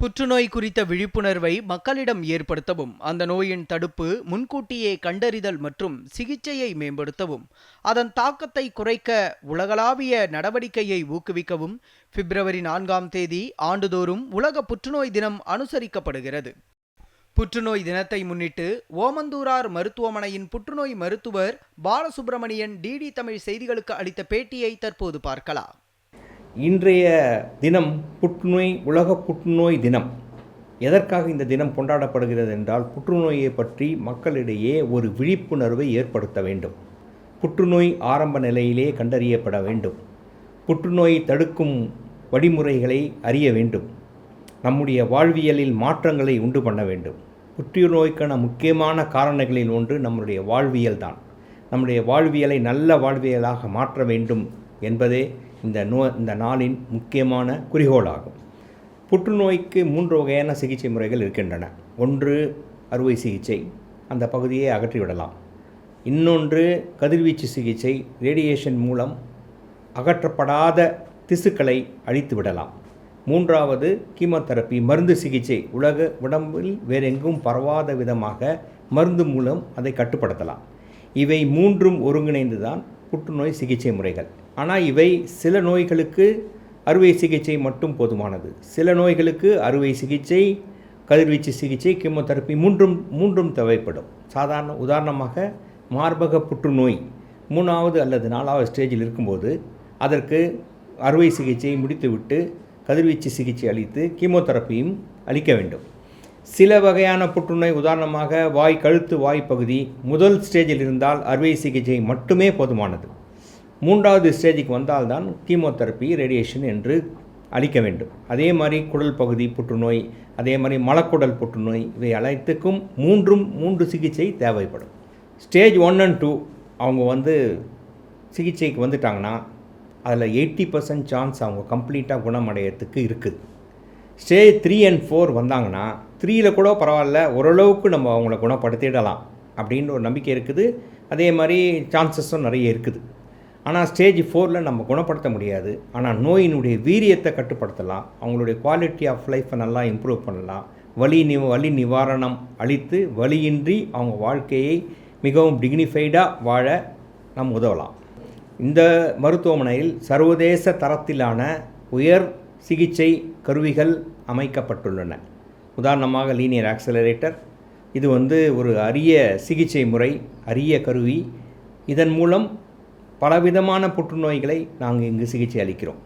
புற்றுநோய் குறித்த விழிப்புணர்வை மக்களிடம் ஏற்படுத்தவும் அந்த நோயின் தடுப்பு முன்கூட்டியே கண்டறிதல் மற்றும் சிகிச்சையை மேம்படுத்தவும் அதன் தாக்கத்தை குறைக்க உலகளாவிய நடவடிக்கையை ஊக்குவிக்கவும் பிப்ரவரி நான்காம் தேதி ஆண்டுதோறும் உலக புற்றுநோய் தினம் அனுசரிக்கப்படுகிறது. புற்றுநோய் தினத்தை முன்னிட்டு ஓமந்தூரார் மருத்துவமனையின் புற்றுநோய் மருத்துவர் பாலசுப்பிரமணியன் டிடி தமிழ் செய்திகளுக்கு அளித்த பேட்டியை தற்போது பார்க்கலாம். இன்றைய தினம் புற்றுநோய் உலக புற்றுநோய் தினம். எதற்காக இந்த தினம் கொண்டாடப்படுகிறது என்றால் புற்றுநோயை பற்றி மக்களிடையே ஒரு விழிப்புணர்வை ஏற்படுத்த வேண்டும். புற்றுநோய் ஆரம்ப நிலையிலே கண்டறியப்பட வேண்டும். புற்றுநோய் தடுக்கும் வழிமுறைகளை அறிய வேண்டும். நம்முடைய வாழ்வியலில் மாற்றங்களை உண்டு பண்ண வேண்டும். புற்றுநோய்க்கான முக்கியமான காரணங்களில் ஒன்று நம்முடைய வாழ்வியல் தான் நம்முடைய வாழ்வியலை நல்ல வாழ்வியலாக மாற்ற வேண்டும் என்பதே இந்த நோ இந்த நாளின் முக்கியமான குறிக்கோளாகும் புற்றுநோய்க்கு மூன்று வகையான சிகிச்சை முறைகள் இருக்கின்றன. ஒன்று அறுவை சிகிச்சை. அந்த பகுதியை அகற்றிவிடலாம். இன்னொன்று கதிர்வீச்சு சிகிச்சை. ரேடியேஷன் மூலம் அகற்றப்படாத திசுக்களை அழித்து விடலாம் மூன்றாவது கீமோதெரப்பி மருந்து சிகிச்சை. உலக உடம்பில் வேறெங்கும் பரவாத விதமாக மருந்து மூலம் அதை கட்டுப்படுத்தலாம். இவை மூன்றும் ஒருங்கிணைந்து தான் புற்றுநோய் சிகிச்சை முறைகள். ஆனால் இவை சில நோய்களுக்கு அறுவை சிகிச்சை மட்டும் போதுமானது. சில நோய்களுக்கு அறுவை சிகிச்சை கதிர்வீச்சு சிகிச்சை கீமோதெரப்பி மூன்றும் மூன்றும் தேவைப்படும். சாதாரண உதாரணமாக மார்பக புற்றுநோய் மூணாவது அல்லது நாலாவது ஸ்டேஜில் இருக்கும்போது அதற்கு அறுவை சிகிச்சை முடித்துவிட்டு கதிர்வீச்சு சிகிச்சை அளித்து கீமோதெரப்பியும் அளிக்க வேண்டும். சில வகையான புற்றுநோய் உதாரணமாக வாய் கழுத்து வாய் பகுதி முதல் ஸ்டேஜில் இருந்தால் அறுவை சிகிச்சை மட்டுமே போதுமானது. மூன்றாவது ஸ்டேஜுக்கு வந்தால்தான் கீமோதெரப்பி ரேடியேஷன் என்று அளிக்க வேண்டும். அதே மாதிரி குடல் பகுதி புற்றுநோய் அதே மாதிரி மலக்குடல் புற்றுநோய் இவை அனைத்துக்கும் மூன்றும் மூன்று சிகிச்சை தேவைப்படும். ஸ்டேஜ் ஒன் அண்ட் டூ அவங்க வந்து சிகிச்சைக்கு வந்துட்டாங்கன்னா அதில் எயிட்டி பர்சன்ட் சான்ஸ் அவங்க கம்ப்ளீட்டாக குணமடையத்துக்கு இருக்குது. ஸ்டேஜ் த்ரீ அண்ட் ஃபோர் வந்தாங்கன்னா த்ரீயில் கூட பரவாயில்ல ஓரளவுக்கு நம்ம அவங்கள குணப்படுத்திடலாம் அப்படின்னு ஒரு நம்பிக்கை இருக்குது. அதே மாதிரி சான்சஸும் நிறைய இருக்குது. ஆனால் ஸ்டேஜ் ஃபோரில் நம்ம குணப்படுத்த முடியாது. ஆனால் நோயினுடைய வீரியத்தை கட்டுப்படுத்தலாம். அவங்களுடைய குவாலிட்டி ஆஃப் லைஃப்பை நல்லா இம்ப்ரூவ் பண்ணலாம். வலி நி வலி நிவாரணம் அளித்து வலியின்றி அவங்க வாழ்க்கையை மிகவும் டிக்னிஃபைடாக வாழ நாம் உதவலாம். இந்த மருத்துவமனையில் சர்வதேச தரத்திலான உயர் சிகிச்சை கருவிகள் அமைக்கப்பட்டுள்ளன. உதாரணமாக லீனியர் ஆக்சலரேட்டர் இது வந்து ஒரு அரிய சிகிச்சை முறை அரிய கருவி. இதன் மூலம் பலவிதமான புற்றுநோய்களை நாங்கள் இங்கு சிகிச்சை அளிக்கிறோம்.